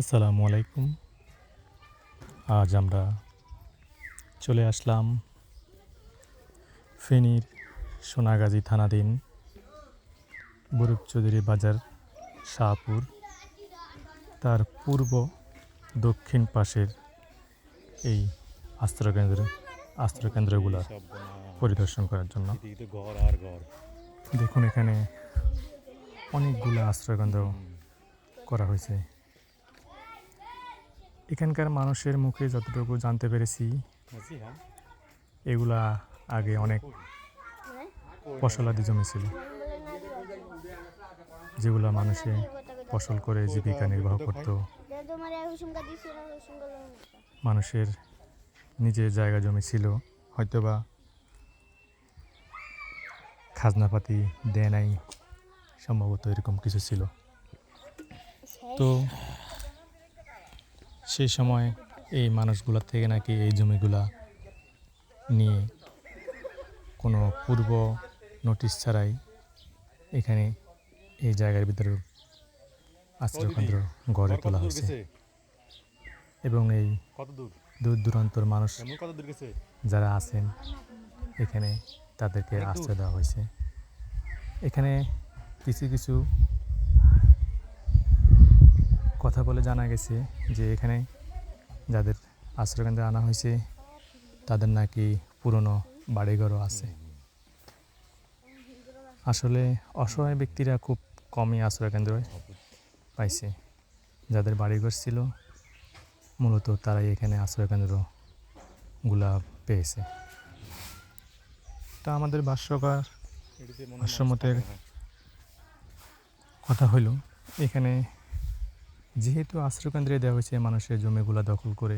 আসসালামু আলাইকুম। আজ আমরা চলে আসলাম ফেনীর সোনাগাজী থানাধীন বরুপ চৌধুরী বাজার শাহপুর। তার পূর্ব দক্ষিণ পাশের এই আশ্রয়কেন্দ্র, আশ্রয়কেন্দ্রগুলো পরিদর্শন করার জন্য। দেখুন এখানে অনেকগুলো আশ্রয়কেন্দ্র করা হয়েছে। এখানকার মানুষের মুখে যতটুকু জানতে পেরেছি, এগুলা আগে অনেক ফসলাদি জমি ছিল যেগুলা মানুষে ফসল করে জীবিকা নির্বাহ করত। মানুষের নিজের জায়গা জমি ছিল হয়তোবা খাজনাপাতি দেয় নাই, সম্ভবত এরকম কিছু ছিল। তো সেই সময় এই মানুষগুলা থেকে নাকি এই জমিগুলা নিয়ে কোনো পূর্ব নোটিশ ছাড়াই এখানে এই জায়গার ভিতরে আশ্রয়কেন্দ্র গড়ে তোলা হয়েছে? এবং এই দূর দূর দূরান্তর মানুষ যারা আছেন এখানে তাদেরকে আশ্রয় দেওয়া হয়েছে। এখানে কিছু কিছু কথা বলে জানা গেছে যে এখানে যাদের আশ্রয়কেন্দ্রে আনা হয়েছে, তাদের নাকি পুরনো বাড়িঘরও আছে আসলে অসহায় ব্যক্তিরা খুব কমই আশ্রয়কেন্দ্র পাইছে যাদের বাড়িঘর ছিল, মূলত তারাই এখানে আশ্রয়কেন্দ্রগুলা পেয়েছে তা আমাদের ভাষ্যকার ভাষ্যমতে। কথা হইল, এখানে যেহেতু আশ্রয়কেন্দ্রে দেওয়া হয়েছে মানুষের জমিগুলা দখল করে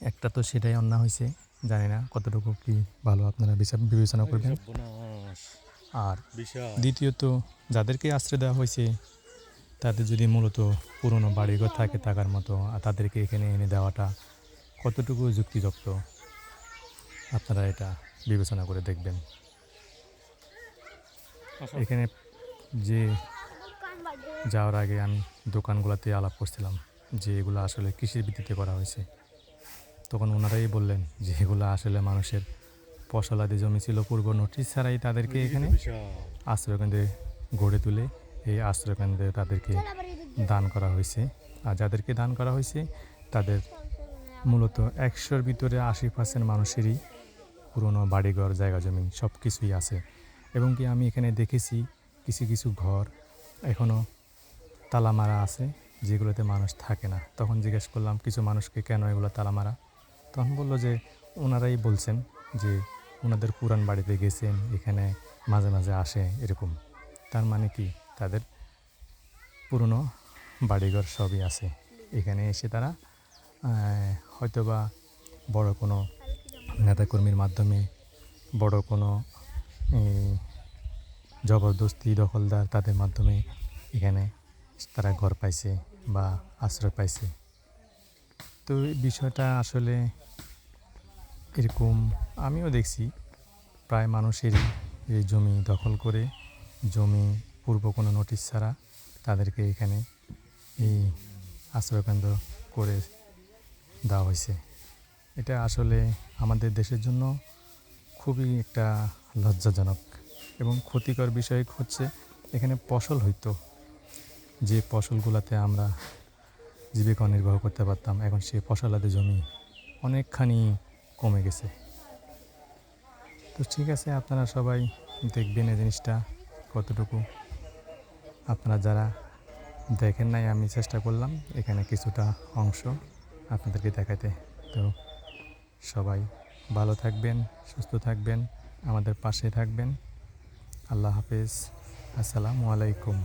একটা তো সেটাই অন্যায় হয়েছে জানি না কতটুকু কি ভালো আপনারা বিচার- বিবেচনা করবেন। আর দ্বিতীয়ত যাদেরকে আশ্রয় দেওয়া হয়েছে তাদের যদি মূলত পুরনো বাড়িঘর থাকে থাকার মতো আর তাদেরকে এখানে এনে দেওয়াটা কতটুকু যুক্তিযুক্ত? আপনারা এটা বিবেচনা করে দেখবেন। এখানে যে যাওয়ার আগে আমি দোকানগুলোতে আলাপ করছিলাম যে এগুলো আসলে কৃষির ভিত্তিতে করা হয়েছে। তখন ওনারাই বললেন যে এগুলো আসলে মানুষের ফসলাদি জমি ছিল পূর্ব নোটিশ ছাড়াই তাদেরকে এখানে আশ্রয়কেন্দ্রে গড়ে তুলে এই আশ্রয়কেন্দ্রে তাদেরকে দান করা হয়েছে। আর যাদেরকে দান করা হয়েছে তাদের মূলত একশোর ভিতরে আশি পার্সেন্ট মানুষেরই পুরনো বাড়িঘর জায়গা জমি সব কিছুই আছে। এবং কি আমি এখানে দেখেছি কিছু কিছু ঘর এখনও তালা মারা আছে, যেগুলোতে মানুষ থাকে না। তখন জিজ্ঞেস করলাম, কিছু মানুষকে কেন এগুলো তালা মারা তখন বলল যে, ওনারাই বলছেন যে, ওনাদের পুরান বাড়িতে গেছেন, এখানে মাঝে মাঝে আসে এরকম। তার মানে কি? তাদের পুরনো বাড়িঘর সবই আছে। এখানে এসে তারা হয়তোবা বড় কোনো নেতাকর্মীর মাধ্যমে, বড় কোনো জবরদস্তি দখলদার তাদের মাধ্যমে এখানে তারা ঘর পাইছে বা আশ্রয় পাইছে। তো এই বিষয়টা আসলে এরকম আমিও দেখছি। প্রায় মানুষেরই এই জমি দখল করে, জমি পূর্ব কোনো নোটিশ ছাড়া তাদেরকে এখানে এই আশ্রয়কেন্দ্র করে দেওয়া হয়েছে। এটা আসলে আমাদের দেশের জন্য খুবই একটা লজ্জাজনক এবং ক্ষতিকর বিষয় হচ্ছে এখানে ফসল হইতো। যে ফসলগুলোতে আমরা জীবিকা নির্বাহ করতে পারতাম, এখন সেই ফসলাদি জমি অনেকখানি কমে গেছে। তো ঠিক আছে, আপনারা সবাই দেখবেন এই জিনিসটা কতটুকু। আপনারা যারা দেখেন নাই, আমি চেষ্টা করলাম এখানে কিছুটা অংশ আপনাদেরকে দেখাতে তো সবাই ভালো থাকবেন, সুস্থ থাকবেন, আমাদের পাশে থাকবেন। আল্লাহ হাফেজ। আসসালামু আলাইকুম।